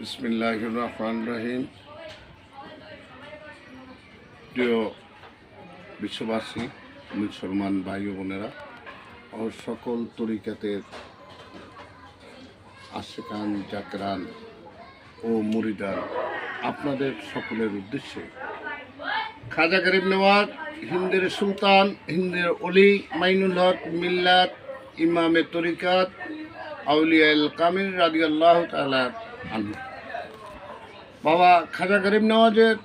বিসমিল্লাহ রহমান রহিম প্রিয় বিশ্ববাসী, মুসলমান ভাই বোনেরা, ও সকল তরিকাতের আশেকান, জাকরান ও মুরিদান আপনাদের সকলের উদ্দেশ্যে খাজা গরিব নেওয়াজ, হিন্দের সুলতান, হিন্দের অলি মাইনুল হক, মিল্লাত, ইমামে তরিকাত আউলিয়াল কামির রাজি আল্লাহ তালা আনহু। বাবা খাজা গরিব নওয়াজের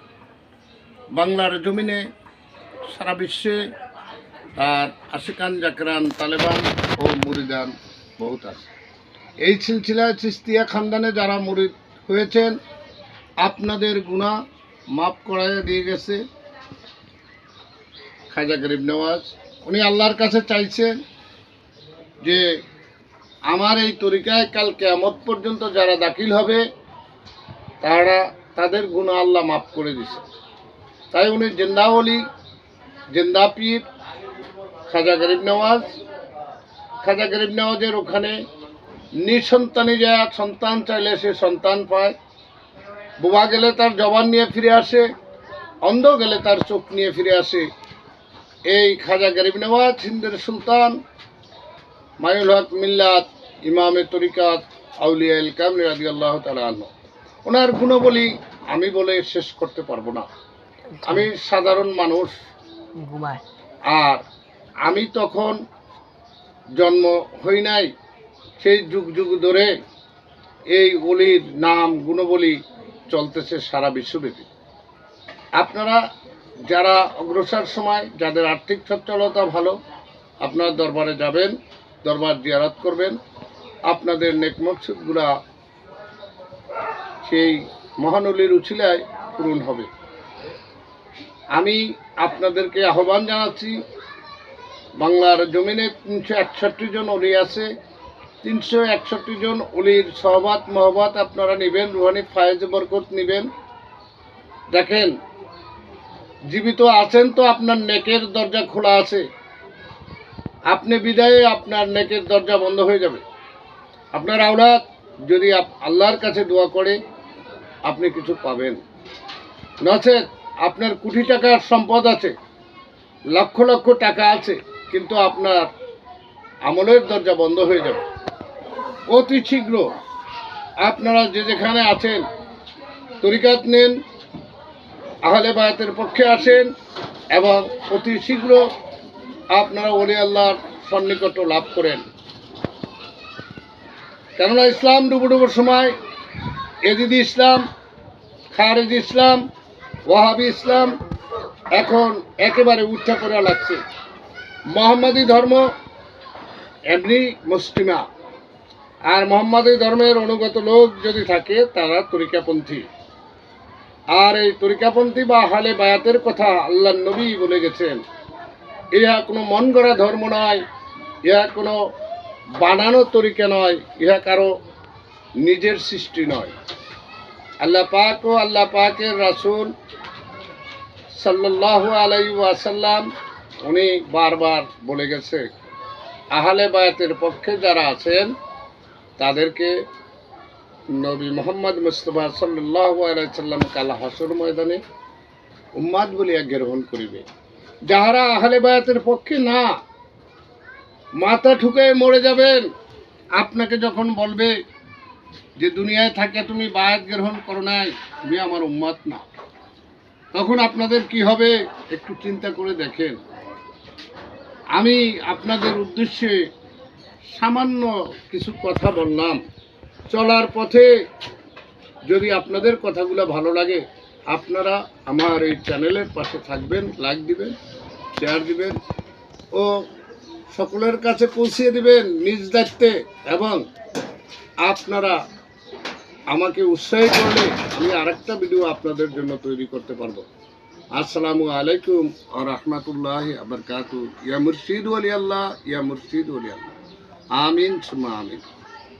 বাংলার জমিনে সারা বিশ্বে তার আশিকান, জাকরান, তালেবান ও মুরিদান বহুত আছে। এই সিলসিলায় চিস্তিয়া খানদানে যারা মুরিদ হয়েছেন, আপনাদের গুণা মাফ করাইয়া দিয়ে গেছে খাজা গরিব নওয়াজ। উনি আল্লাহর কাছে চাইছেন যে আমার এই তরিকায় কাল কেয়ামত পর্যন্ত যারা দাখিল হবে তারা তাদের গুণা আল্লাহ মাফ করে দিছে। তাই উনি জেন্দা পীর, খাজা গরিব নওয়াজ, খাজা গরিব নওয়াজের ওখানে নিঃসন্তানী যা সন্তান চাইলে সে সন্তান পায়। বোবা গেলে তার জবান নিয়ে ফিরে আসে, অন্ধ গেলে তার চোখ নিয়ে ফিরে আসে। এই খাজা গরিব নওয়াজ, হিন্দের সুলতান, মায়ুল হক মিল্লাত, ইমামে তরিকাত আউলিয়া ইল কামলি রাজি আল্লাহ তালা ওনার গুণবলী আমি বলে শেষ করতে পারব না। আমি সাধারণ মানুষ। আর আমি তখন জন্ম হই নাই সেই যুগ যুগ ধরে এই অলির নাম গুণবলী চলতেছে সারা বিশ্বব্যাপী। আপনারা যারা অগ্রসর সময় যাদের আর্থিক সচ্ছলতা ভালো আপনার দরবারে যাবেন দরবার জিয়ারত করবেন। আপনাদের নেকমকসুদগুলা সেই মহানলীর উছিলায় পূরণ হবে। আমি আপনাদেরকে আহ্বান জানাচ্ছি, বাংলার জমিনে তিনশো একষট্টি জন অলি আছে, তিনশো একষট্টি জন অলির সহবাত, মহবাত আপনারা নেবেন, রুহানি ফায়েজ বরকত নেবেন। দেখেন, জীবিত আছেন তো আপনার নেকের দরজা খোলা আছে। আপনি বিদায়ে আপনার নেকের দরজা বন্ধ হয়ে যাবে। আপনার আওলাদ যদি আল্লাহর কাছে দোয়া করে আপনি কিছু পাবেন। নচেত আপনার কোটি টাকার সম্পদ আছে, লক্ষ লক্ষ টাকা আছে, কিন্তু আপনার আমলের দরজা বন্ধ হয়ে যাবে। অতি শীঘ্র আপনারা যে যেখানে আছেন, তরিকাত নেন, আহলে বায়াতের পক্ষে আসেন এবং অতি শীঘ্র আপনারা ওলি আল্লাহর সন্নিকট লাভ করেন। কেননা ইসলাম ডুবো ডুবোর সময় এদিদি ইসলাম, খারেজ ইসলাম, ওয়াহাবি ইসলাম এখন একেবারে উঠা পড়া লাগছে। মোহাম্মদী ধর্ম এমনি মুসলিমা। আর মোহাম্মদী ধর্মের অনুগত লোক যদি থাকে, তারা তরিকাপন্থী। আর এই তরিকাপন্থী বা হালে বায়াতের কথা আল্লাহ নবী বলে গেছেন। ইহা কোনো মন ধর্ম নয়, ইহা কোনো বানানো তরিকা নয়, ইহা কারও নিজের সৃষ্টি নয়। আল্লাহ পাক ও আল্লাহ পাকের রাসুল সাল্লাল্লাহু আলাই ওয়াসাল্লাম, উনি বারবার বলে গেছে, আহলে বায়াতের পক্ষে যারা আছেন, তাদেরকে নবী মোহাম্মদ মুস্তফা সাল্লাল্লাহু আলাইহি সাল্লাম কাল হাসর ময়দানে উম্মাদ বলিয়া গ্রহণ করিবে। যাহারা আহলে বায়াতের পক্ষে না, মাথা ঠুকে মরে যাবেন। আপনাকে যখন বলবে যে দুনিয়ায় থাকে তুমি বায়াত গ্রহণ করো নাই, তুমি আমার উম্মাদ না। তখন আপনাদের কি হবে একটু চিন্তা করে দেখেন। আমি আপনাদের উদ্দেশ্যে সামান্য কিছু কথা বললাম। চলার পথে যদি আপনাদের কথাগুলো ভালো লাগে, আপনারা আমার এই চ্যানেলের পাশে থাকবেন, লাইক দিবেন, শেয়ার দিবেন ও সকলের কাছে পৌঁছিয়ে দিবেন নিজ দায়িত্বে এবং আপনারা আমাকে উৎসাহী করলে আমি আরেকটা ভিডিও আপনাদের জন্য তৈরি করতে পারব। আসসালামু আলাইকুম আ রহমতুল্লাহ কাকু ইয়া মুর্শিদ আলী আল্লাহ, ইয়া মুর্শিদ আলিয়াল্লাহ আমিন সুমা আমিন।